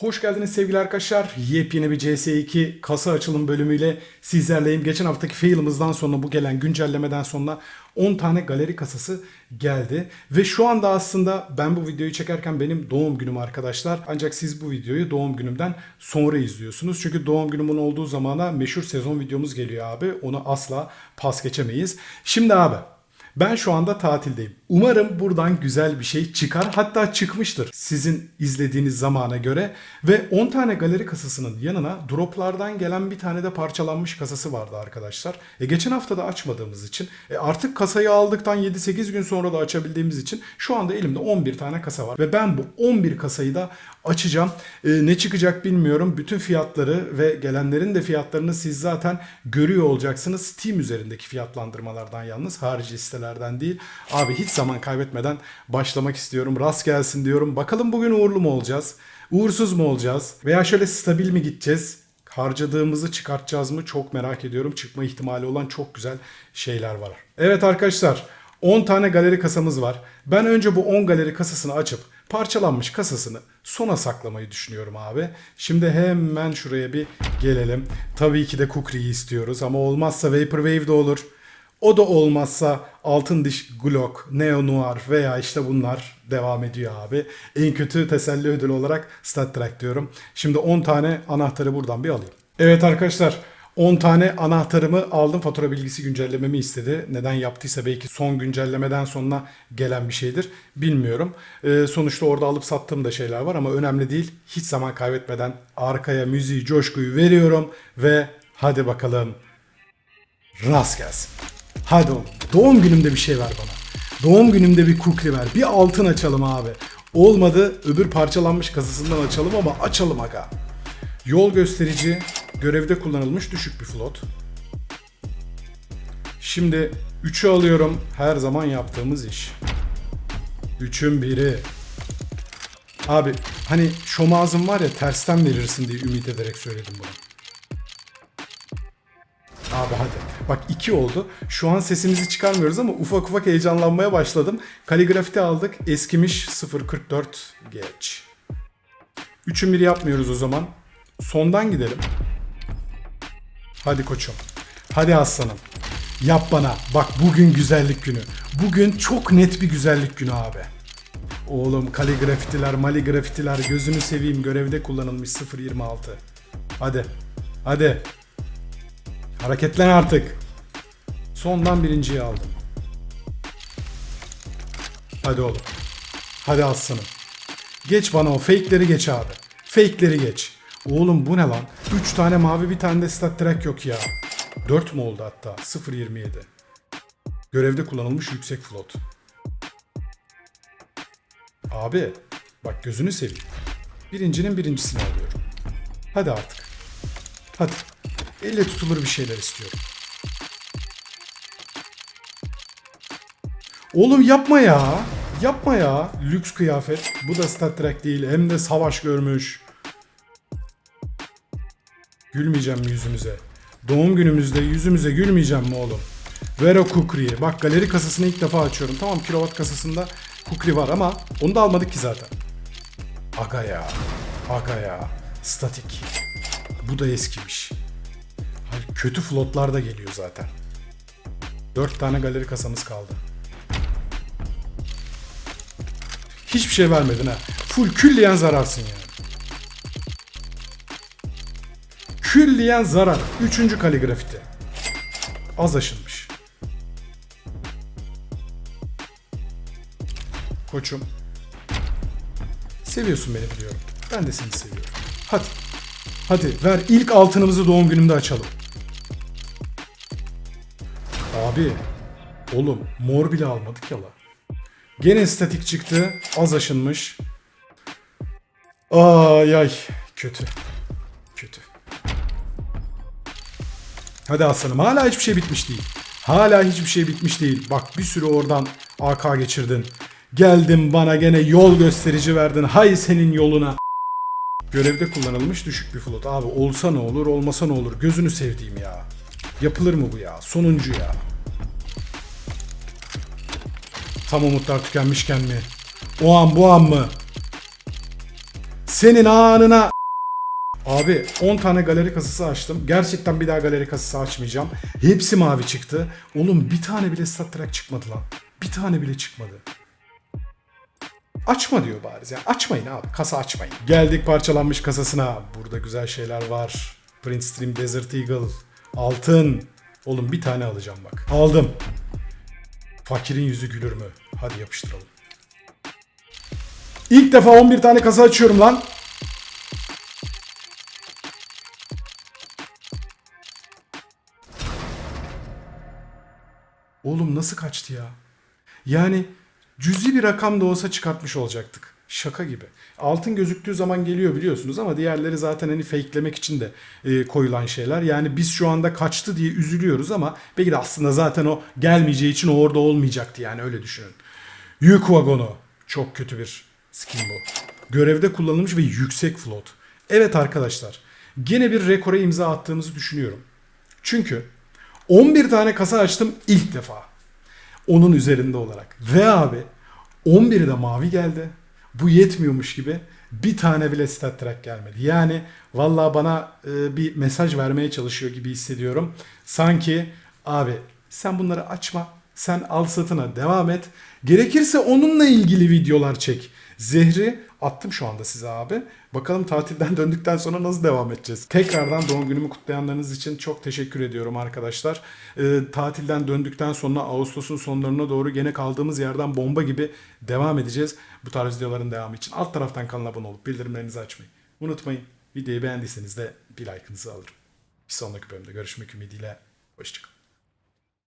Hoş geldiniz sevgili arkadaşlar. Yepyeni bir CS2 kasa açılım bölümüyle sizlerleyim. Geçen haftaki fail'ımızdan sonra bu gelen güncellemeden sonra 10 tane galeri kasası geldi. Ve şu anda aslında ben bu videoyu çekerken benim doğum günüm arkadaşlar. Ancak siz bu videoyu doğum günümden sonra izliyorsunuz. Çünkü doğum günümün olduğu zamana meşhur sezon videomuz geliyor abi. Onu asla pas geçemeyiz. Şimdi abi ben şu anda tatildeyim. Umarım buradan güzel bir şey çıkar. Hatta çıkmıştır sizin izlediğiniz zamana göre. Ve 10 tane galeri kasasının yanına droplardan gelen bir tane de parçalanmış kasası vardı arkadaşlar. E geçen hafta da açmadığımız için e artık kasayı aldıktan 7-8 gün sonra da açabildiğimiz için şu anda elimde 11 tane kasa var. Ve ben bu 11 kasayı da açacağım. E, ne çıkacak bilmiyorum. Bütün fiyatları ve gelenlerin de fiyatlarını siz zaten görüyor olacaksınız. Steam üzerindeki fiyatlandırmalardan yalnız harici sitelerden değil. Abi hiç zaman kaybetmeden başlamak istiyorum. Rast gelsin diyorum. Bakalım bugün uğurlu mu olacağız? Uğursuz mu olacağız? Veya şöyle stabil mi gideceğiz? Harcadığımızı çıkartacağız mı? Çok merak ediyorum. Çıkma ihtimali olan çok güzel şeyler var. Evet arkadaşlar 10 tane galeri kasamız var. Ben önce bu 10 galeri kasasını açıp parçalanmış kasasını sona saklamayı düşünüyorum abi. Şimdi hemen şuraya bir gelelim. Tabii ki de Kukri'yi istiyoruz ama olmazsa Vaporwave de olur. O da olmazsa Altın Diş Glock, Neo Noir veya işte bunlar devam ediyor abi. En kötü teselli ödülü olarak Stat Track diyorum. Şimdi 10 tane anahtarı buradan bir alayım. Evet arkadaşlar 10 tane anahtarımı aldım. Fatura bilgisi güncellememi istedi. Neden yaptıysa belki son güncellemeden sonra gelen bir şeydir. Bilmiyorum. Ee, sonuçta orada alıp sattığım da şeyler var ama önemli değil. Hiç zaman kaybetmeden arkaya müziği, coşkuyu veriyorum ve hadi bakalım rast gelsin. Hadi oğlum. Doğum günümde bir şey ver bana. Doğum günümde bir kukri ver. Bir altın açalım abi. Olmadı öbür parçalanmış kasasından açalım ama açalım aga. Yol gösterici görevde kullanılmış düşük bir flot. Şimdi 3'ü alıyorum. Her zaman yaptığımız iş. 3'ün biri. Abi hani şomazım var ya tersten verirsin diye ümit ederek söyledim bunu. Abi hadi. Bak iki oldu. Şu an sesimizi çıkarmıyoruz ama ufak ufak heyecanlanmaya başladım. Kaligrafite aldık. Eskimiş 0.44 geç. Üçün biri yapmıyoruz o zaman. Sondan gidelim. Hadi koçum. Hadi aslanım. Yap bana. Bak bugün güzellik günü. Bugün çok net bir güzellik günü abi. Oğlum kaligrafitiler, maligrafitiler gözünü seveyim görevde kullanılmış 0.26. Hadi. Hadi. Hareketlen artık. Sondan birinciyi aldım. Hadi oğlum. Hadi aslanım. Geç bana o fake'leri geç abi. Fake'leri geç. Oğlum bu ne lan? 3 tane mavi bir tane de stat track yok ya. 4 mu oldu hatta? 0.27. Görevde kullanılmış yüksek float. Abi bak gözünü seveyim. Birincinin birincisini alıyorum. Hadi artık. Hadi. Elle tutulur bir şeyler istiyorum. Oğlum yapma ya. Yapma ya. Lüks kıyafet. Bu da Star Trek değil. Hem de savaş görmüş. Gülmeyeceğim yüzümüze? Doğum günümüzde yüzümüze gülmeyeceğim mi oğlum? Ver o kukriyi. Bak galeri kasasını ilk defa açıyorum. Tamam kilowatt kasasında kukri var ama onu da almadık ki zaten. Aga ya. Aga ya. Statik. Bu da eskimiş. Kötü flotlar da geliyor zaten. 4 tane galeri kasamız kaldı. Hiçbir şey vermedin ha. Full külliyen zararsın yani. Külliyen zarar. Üçüncü kaligrafiti. Az aşınmış. Koçum. Seviyorsun beni biliyorum. Ben de seni seviyorum. Hadi. Hadi ver ilk altınımızı doğum günümde açalım. Abi. Oğlum mor bile almadık ya la. Gene statik çıktı. Az aşınmış. Ay ay. Kötü. Kötü. Hadi aslanım. Hala hiçbir şey bitmiş değil. Hala hiçbir şey bitmiş değil. Bak bir sürü oradan AK geçirdin. Geldin bana gene yol gösterici verdin. Hay senin yoluna. Görevde kullanılmış düşük bir flot. Abi olsa ne olur olmasa ne olur. Gözünü sevdiğim ya. Yapılır mı bu ya? Sonuncu ya. Tam umutlar tükenmişken mi? O an bu an mı? Senin anına. Abi 10 tane galeri kasası açtım. Gerçekten bir daha galeri kasası açmayacağım. Hepsi mavi çıktı. Oğlum bir tane bile stat çıkmadı lan. Bir tane bile çıkmadı. Açma diyor bariz ya. Açmayın abi. Kasa açmayın. Geldik parçalanmış kasasına. Burada güzel şeyler var. Prince Stream Desert Eagle. Altın. Oğlum bir tane alacağım bak. Aldım. Fakirin yüzü gülür mü? Hadi yapıştıralım. İlk defa 11 tane kasa açıyorum lan. Oğlum nasıl kaçtı ya? Yani cüzi bir rakam da olsa çıkartmış olacaktık. Şaka gibi. Altın gözüktüğü zaman geliyor biliyorsunuz ama diğerleri zaten hani fakelemek için de e, koyulan şeyler. Yani biz şu anda kaçtı diye üzülüyoruz ama belki de aslında zaten o gelmeyeceği için orada olmayacaktı yani öyle düşünün. Yük vagonu. Çok kötü bir skin bu. Görevde kullanılmış ve yüksek float. Evet arkadaşlar. Gene bir rekora imza attığımızı düşünüyorum. Çünkü 11 tane kasa açtım ilk defa. Onun üzerinde olarak. Ve abi 11'i de mavi geldi. Bu yetmiyormuş gibi bir tane bile stat track gelmedi. Yani vallahi bana e, bir mesaj vermeye çalışıyor gibi hissediyorum. Sanki abi sen bunları açma. Sen al satına devam et. Gerekirse onunla ilgili videolar çek. Zehri attım şu anda size abi. Bakalım tatilden döndükten sonra nasıl devam edeceğiz. Tekrardan doğum günümü kutlayanlarınız için çok teşekkür ediyorum arkadaşlar. Ee, tatilden döndükten sonra Ağustos'un sonlarına doğru gene kaldığımız yerden bomba gibi devam edeceğiz. Bu tarz videoların devamı için alt taraftan kanala abone olup bildirimlerinizi açmayı unutmayın. Videoyu beğendiyseniz de bir like'ınızı alırım. Bir sonraki bölümde görüşmek ümidiyle. Hoşçakalın.